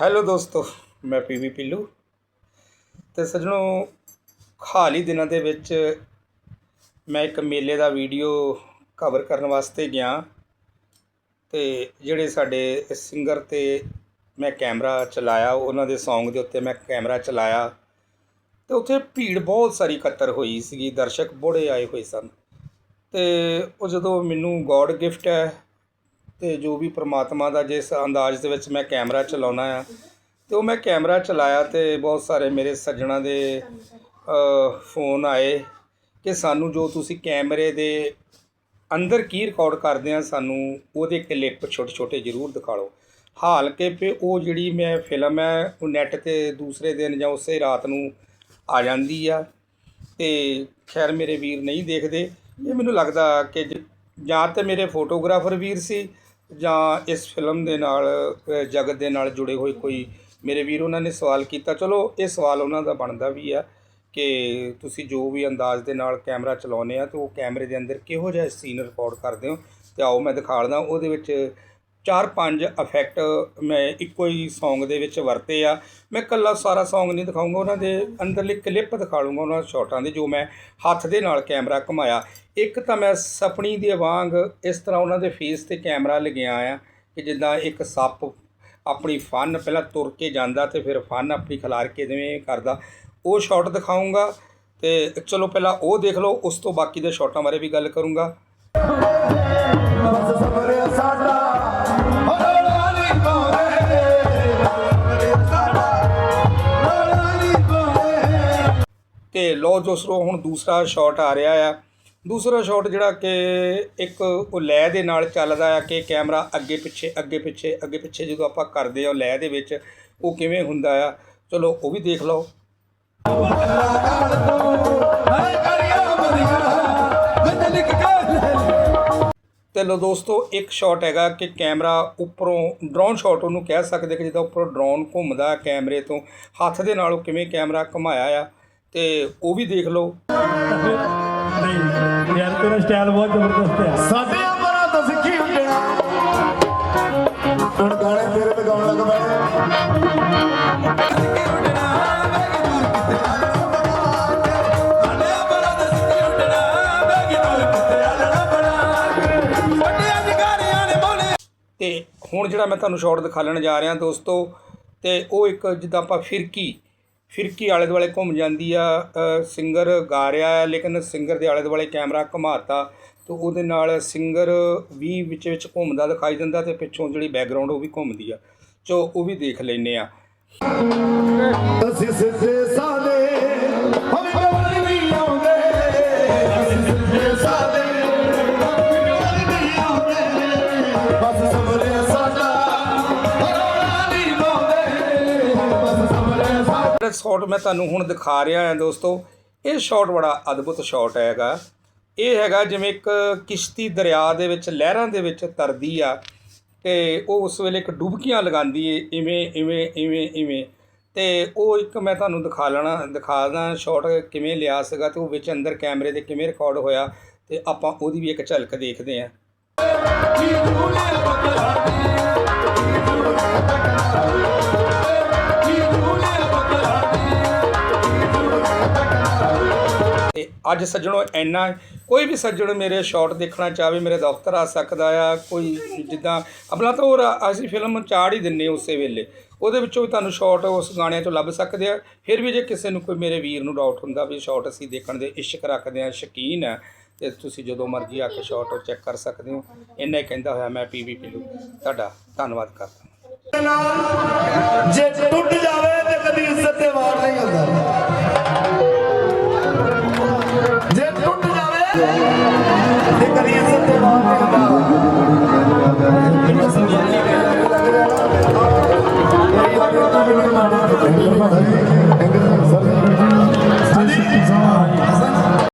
Hello ਦੋਸਤੋ, ਮੈਂ PV ਪਿੱਲੂ ਤੇ ਸੱਜਣੋ ਹਾਲ ਹੀ ਦਿਨਾਂ ਦੇ ਵਿੱਚ ਮੈਂ ਇੱਕ ਮੇਲੇ ਦਾ ਵੀਡੀਓ ਕਵਰ ਕਰਨ ਵਾਸਤੇ ਗਿਆ ਤੇ ਜਿਹੜੇ ਸਾਡੇ ਸਿੰਗਰ ਤੇ ਮੈਂ ਕੈਮਰਾ ਚਲਾਇਆ, ਉਹਨਾਂ ਦੇ Song ਦੇ ਉੱਤੇ ਮੈਂ ਕੈਮਰਾ ਚਲਾਇਆ ਤੇ ਉੱਥੇ ਭੀੜ ਬਹੁਤ ਸਾਰੀ ਇਕੱਤਰ ਹੋਈ ਸੀਗੀ, ਦਰਸ਼ਕ ਬੜੇ ਆਏ ਹੋਏ ਸਨ ਤੇ ਉਹ ਜਦੋਂ ਮੈਨੂੰ ਗੋਡ ਗਿਫਟ ਹੈ ਤੇ ਜੋ ਵੀ ਪ੍ਰਮਾਤਮਾ ਦਾ ਜਿਸ ਅੰਦਾਜ਼ ਦੇ ਵਿੱਚ ਮੈਂ ਕੈਮਰਾ ਚਲਾਉਣਾ ਆ, ਤੇ ਉਹ ਮੈਂ ਕੈਮਰਾ ਚਲਾਇਆ ਤੇ ਬਹੁਤ ਸਾਰੇ ਮੇਰੇ ਸੱਜਣਾਂ ਦੇ ਫੋਨ ਆਏ ਕਿ ਸਾਨੂੰ ਜੋ ਤੁਸੀਂ ਕੈਮਰੇ ਦੇ ਅੰਦਰ ਕੀ ਰਿਕਾਰਡ ਕਰਦੇ ਆ ਸਾਨੂੰ ਉਹਦੇ ਕਲਿੱਪ ਛੋਟੇ ਛੋਟੇ ਜ਼ਰੂਰ ਦਿਖਾ ਲਓ ਹਾਲ ਕੇ ਪੇ ਉਹ ਜਿਹੜੀ ਮੈਂ ਫਿਲਮ ਹੈ, ਉਹ ਨੈੱਟ ਤੇ ਦੂਸਰੇ ਦਿਨ ਜਾਂ ਉਸੇ ਰਾਤ ਨੂੰ ਆ ਜਾਂਦੀ ਆ। ਤੇ ਖੈਰ ਮੇਰੇ ਵੀਰ ਨਹੀਂ ਦੇਖਦੇ। ਇਹ ਮੈਨੂੰ ਲੱਗਦਾ ਕਿ ਜ- ਜਾਂ ਤੇ ਮੇਰੇ ਫੋਟੋਗ੍ਰਾਫਰ ਵੀਰ ਸੀ ਜਾਂ ਇਸ ਫਿਲਮ ਦੇ ਨਾਲ ਜਗਤ ਦੇ ਨਾਲ ਜੁੜੇ ਹੋਏ ਕੋਈ ਮੇਰੇ ਵੀਰ, ਉਹਨਾਂ ਨੇ ਸਵਾਲ ਕੀਤਾ। ਚਲੋ, ਇਹ ਸਵਾਲ ਉਹਨਾਂ ਦਾ ਬਣਦਾ ਵੀ ਆ ਕਿ ਤੁਸੀਂ ਜੋ ਵੀ ਅੰਦਾਜ਼ ਦੇ ਨਾਲ ਕੈਮਰਾ ਚਲਾਉਂਦੇ ਆ, ਤੇ ਉਹ ਕੈਮਰੇ ਦੇ ਅੰਦਰ ਕਿਹੋ ਜਿਹਾ ਸੀਨ ਰਿਕਾਰਡ ਕਰਦੇ ਹੋ? ਤੇ ਆਓ, ਮੈਂ ਦਿਖਾੜਦਾ ਉਹਦੇ ਵਿੱਚ ਚਾਰ ਪੰਜ ਇਫੈਕਟ ਮੈਂ ਇੱਕੋ ਹੀ Song ਦੇ ਵਿੱਚ ਵਰਤੇ ਆ। ਮੈਂ ਇਕੱਲਾ ਸਾਰਾ Song ਨਹੀਂ ਦਿਖਾਊਂਗਾ, ਉਹਨਾਂ ਦੇ ਅੰਦਰਲੇ ਕਲਿੱਪ ਦਿਖਾ ਲੂੰਗਾ ਉਹਨਾਂ ਸ਼ਾਟਾਂ ਦੇ ਜੋ ਮੈਂ ਹੱਥ ਦੇ ਨਾਲ ਕੈਮਰਾ ਘੁਮਾਇਆ। ਇੱਕ ਤਾਂ ਮੈਂ ਸਪਣੀ ਦੇ ਵਾਂਗ ਇਸ ਤਰ੍ਹਾਂ ਉਹਨਾਂ ਦੇ ਫੇਸ ਤੇ ਕੈਮਰਾ ਲਗਿਆ ਆ ਕਿ ਜਿੱਦਾਂ ਇੱਕ ਸੱਪ ਆਪਣੀ ਫਨ ਪਹਿਲਾਂ ਤੁਰ ਕੇ ਜਾਂਦਾ ਤੇ ਫਿਰ ਫਨ ਆਪਣੀ ਖਿਲਾਰ ਕੇ ਜਿਵੇਂ ਕਰਦਾ। ਉਹ ਸ਼ਾਟ ਦਿਖਾਊਂਗਾ ਤੇ ਚਲੋ ਪਹਿਲਾਂ ਉਹ ਦੇਖ ਲਓ, ਉਸ ਤੋਂ ਬਾਕੀ ਦੇ ਸ਼ਾਟਾਂ ਬਾਰੇ ਵੀ ਗੱਲ ਕਰੂੰਗਾ। ਤੇ ਲੋ ਦੋਸਤੋ ਹੁਣ ਦੂਸਰਾ ਸ਼ਾਟ ਆ ਰਿਹਾ ਆ। ਦੂਸਰਾ ਸ਼ਾਟ ਜਿਹੜਾ ਕਿ ਇੱਕ ਉਹ ਲੈ ਦੇ ਨਾਲ ਚੱਲਦਾ ਆ ਕਿ ਕੈਮਰਾ ਅੱਗੇ ਪਿੱਛੇ ਅੱਗੇ ਪਿੱਛੇ ਅੱਗੇ ਪਿੱਛੇ ਜਦੋਂ ਆਪਾਂ ਕਰਦੇ ਆ ਲੈ ਦੇ ਵਿੱਚ, ਉਹ ਕਿਵੇਂ ਹੁੰਦਾ ਆ। ਚਲੋ, ਉਹ ਵੀ ਦੇਖ ਲਓ। ਹਾਏ ਤੇ ਲੋ ਦੋਸਤੋ, ਇੱਕ ਸ਼ਾਟ ਹੈਗਾ ਕਿ ਕੈਮਰਾ ਉੱਪਰੋਂ ਡਰੋਨ ਸ਼ਾਟ ਉਹਨੂੰ ਕਹਿ ਸਕਦੇ ਕਿ ਜਿੱਦਾਂ ਉੱਪਰੋਂ ਡਰੋਨ ਘੁੰਮਦਾ ਕੈਮਰੇ ਤੋਂ। ਹੱਥ ਦੇ ਨਾਲ ਉਹ ਕਿਵੇਂ ਕੈਮਰਾ ਘੁਮਾਇਆ ਆ। ਤੇ ਉਹ ਵੀ ਦੇਖ ਲਓ। ਨਹੀਂ ਯਾਰ ਤੇਰਾ ਸਟਾਈਲ ਬਹੁਤ ਜ਼ਬਰਦਸਤ ਹੈ। ਸਾਡੇ ਅਮਰਾਂ ਤੋਂ ਸਿੱਖੀ ਉੱਡਣਾ ਹੁਣ ਗਾਣੇ ਤੇਰੇ ਤੇ ਗਾਉਣ ਲੱਗ ਪਏ। ਤੇ ਹੁਣ ਜਿਹੜਾ ਮੈਂ ਤੁਹਾਨੂੰ ਸ਼ਾਟ ਦਿਖਾਉਣ ਜਾ ਰਿਹਾ ਦੋਸਤੋ ਤੇ ਉਹ ਇੱਕ ਜਿੱਦਾਂ ਆਪਾਂ ਫਿਰਕੀ ਫਿਰਕੀ ਆਲੇ ਦੁਆਲੇ ਘੁੰਮ ਜਾਂਦੀ ਆ? ਸਿੰਗਰ ਗਾ ਰਿਹਾ ਹੈ ਲੇਕਿਨ ਸਿੰਗਰ ਦੇ ਆਲੇ ਦੁਆਲੇ ਕੈਮਰਾ ਘੁਮਾਤਾ ਤੇ ਉਹਦੇ ਨਾਲ ਸਿੰਗਰ ਵੀ ਵਿੱਚ ਵਿੱਚ ਘੁੰਮਦਾ ਦਿਖਾਈ ਦਿੰਦਾ ਤੇ ਪਿੱਛੋਂ ਜਿਹੜੀ ਬੈਕਗ੍ਰਾਉਂਡ ਉਹ ਵੀ ਘੁੰਮਦੀ ਆ। ਚੋ ਉਹ ਵੀ ਦੇਖ ਲੈਨੇ ਆ। ਅਸੀਂ ਸਿੱਧੇ ਸਾਦੇ ਜਿਹੜਾ ਸ਼ਾਟ ਮੈਂ ਤੁਹਾਨੂੰ ਹੁਣ ਦਿਖਾ ਰਿਹਾ ਹਾਂ ਦੋਸਤੋ। ਇਹ ਸ਼ਾਟ ਬੜਾ ਅਦਭੁਤ ਸ਼ਾਟ ਹੈਗਾ। ਇਹ ਹੈਗਾ ਜਿਵੇਂ ਇੱਕ ਕਿਸ਼ਤੀ ਦਰਿਆ ਦੇ ਵਿੱਚ, ਲਹਿਰਾਂ ਦੇ ਵਿੱਚ ਤਰਦੀ ਆ ਤੇ ਉਹ ਉਸ ਵੇਲੇ ਇੱਕ ਡੁਬਕੀਆਂ ਲਗਾਉਂਦੀ ਏ, ਇਵੇਂ ਇਵੇਂ ਇਵੇਂ ਇਵੇਂ। ਤੇ ਉਹ ਇੱਕ ਮੈਂ ਤੁਹਾਨੂੰ ਦਿਖਾ ਲੈਣਾ ਦਿਖਾਦਾ ਸ਼ਾਟ ਕਿਵੇਂ ਲਿਆ ਸੀਗਾ ਤੇ ਉਹ ਵਿੱਚ ਅੰਦਰ ਕੈਮਰੇ ਦੇ ਕਿਵੇਂ ਰਿਕਾਰਡ ਹੋਇਆ ਤੇ ਆਪਾਂ ਉਹਦੀ ਵੀ ਇੱਕ ਝਲਕ ਦੇਖਦੇ ਹਾਂ। ਅੱਜ ਸੱਜਣੋ ਇੰਨਾ, ਕੋਈ ਵੀ ਸੱਜਣ ਮੇਰੇ ਸ਼ਾਟ ਦੇਖਣਾ ਚਾਹਵੇ, ਮੇਰੇ ਦਫ਼ਤਰ ਆ ਸਕਦਾ ਆ, ਕੋਈ ਜਿੱਦਾਂ, ਆਪਣਾ ਤਾਂ ਹੋਰ ਅਸੀਂ ਫਿਲਮ ਚਾੜ ਹੀ ਦਿੰਨੇ ਉਸੇ ਵੇਲੇ। ਉਹਦੇ ਵਿੱਚੋਂ ਵੀ ਤੁਹਾਨੂੰ ਸ਼ਾਟ ਉਸ ਗਾਣਿਆਂ ਚੋਂ ਲੱਭ ਸਕਦੇ ਆ। ਫਿਰ ਵੀ ਜੇ ਕਿਸੇ ਨੂੰ ਕੋਈ ਮੇਰੇ ਵੀਰ ਨੂੰ ਡਾਊਟ ਹੁੰਦਾ ਵੀ ਸ਼ਾਟ ਅਸੀਂ ਦੇਖਣ ਦੇ ਇਸ਼ਕ ਰੱਖਦੇ ਆ ਸ਼ਕੀਨ ਆ, ਤੇ ਤੁਸੀਂ ਜਦੋਂ ਮਰਜ਼ੀ ਆ ਕੇ ਸ਼ਾਟ ਚੈੱਕ ਕਰ ਸਕਦੇ ਹੋ। ਇੰਨਾ ਹੀ ਕਹਿੰਦਾ ਹੋਇਆ ਮੈਂ ਪੀਵੀ ਪਿੱਲੂ ਤੁਹਾਡਾ ਧੰਨਵਾਦ ਕਰਦਾ। ਜੇ ਟੁੱਟ ਜਾਵੇ ਤੇ ਕਦੀ ਇੱਜ਼ਤ ਦੇ ਵਾਰ